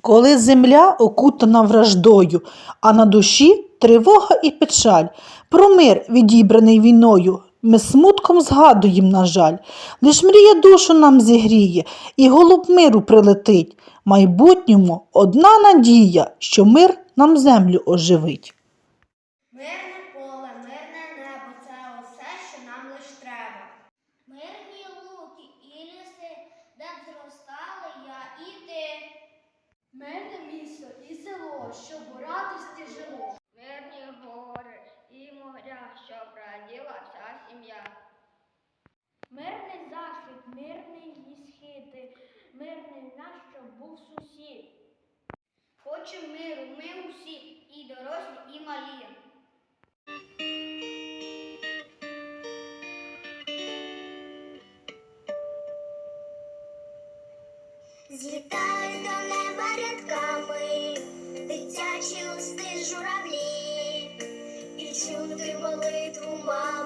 коли земля окутана враждою, а на душі тривога і печаль. Про мир, відібраний війною, ми смутком згадуєм, на жаль. Лиш мрія душу нам зігріє, і голуб миру прилетить. Майбутньому одна надія, що мир нам землю оживить. Мирне поле, мирне небо це усе, що нам лиш треба. Місто і село, щоб у радості жило. Мирні гори і моря, щоб раділа вся сім'я. Мирний захід, мирний і схід, мирний наш, щоб був сусід. Хочемо миру, ми усі, Злітають до неба рядками, дитячі листи журавлі, і чути молитву мами